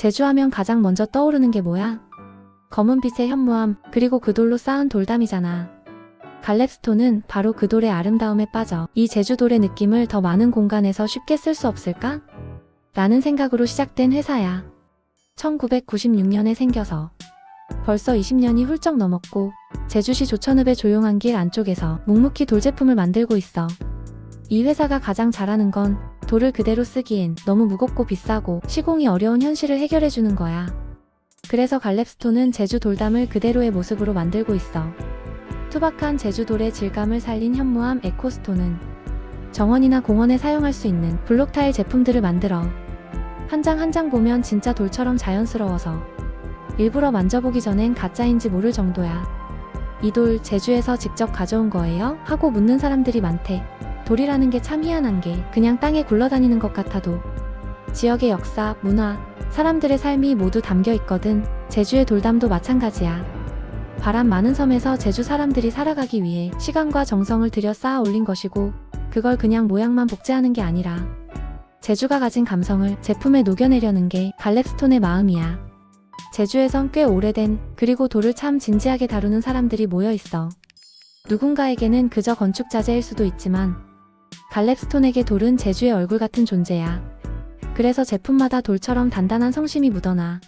제주하면 가장 먼저 떠오르는 게 뭐야? 검은빛의 현무암, 그리고 그 돌로 쌓은 돌담이잖아. 갈렙스톤은 바로 그 돌의 아름다움에 빠져 이 제주돌의 느낌을 더 많은 공간에서 쉽게 쓸 수 없을까? 라는 생각으로 시작된 회사야. 1996년에 생겨서 벌써 20년이 훌쩍 넘었고 제주시 조천읍의 조용한 길 안쪽에서 묵묵히 돌 제품을 만들고 있어. 이 회사가 가장 잘하는 건 돌을 그대로 쓰기엔 너무 무겁고 비싸고 시공이 어려운 현실을 해결해 주는 거야. 그래서 갈렙스톤은 제주 돌담을 그대로의 모습으로 만들고 있어. 투박한 제주 돌의 질감을 살린 현무암 에코스톤은 정원이나 공원에 사용할 수 있는 블록 타일 제품들을 만들어 한 장 한장 보면 진짜 돌처럼 자연스러워서 일부러 만져보기 전엔 가짜인지 모를 정도야. 이 돌 제주에서 직접 가져온 거예요? 하고 묻는 사람들이 많대. 돌이라는 게 참 희한한 게 그냥 땅에 굴러다니는 것 같아도 지역의 역사, 문화, 사람들의 삶이 모두 담겨 있거든. 제주의 돌담도 마찬가지야. 바람 많은 섬에서 제주 사람들이 살아가기 위해 시간과 정성을 들여 쌓아 올린 것이고, 그걸 그냥 모양만 복제하는 게 아니라, 제주가 가진 감성을 제품에 녹여내려는 게 갈렙스톤의 마음이야. 제주에선 꽤 오래된, 그리고 돌을 참 진지하게 다루는 사람들이 모여 있어. 누군가에게는 그저 건축 자재일 수도 있지만, 갈렙스톤에게 돌은 제주의 얼굴 같은 존재야. 그래서 제품마다 돌처럼 단단한 성심이 묻어나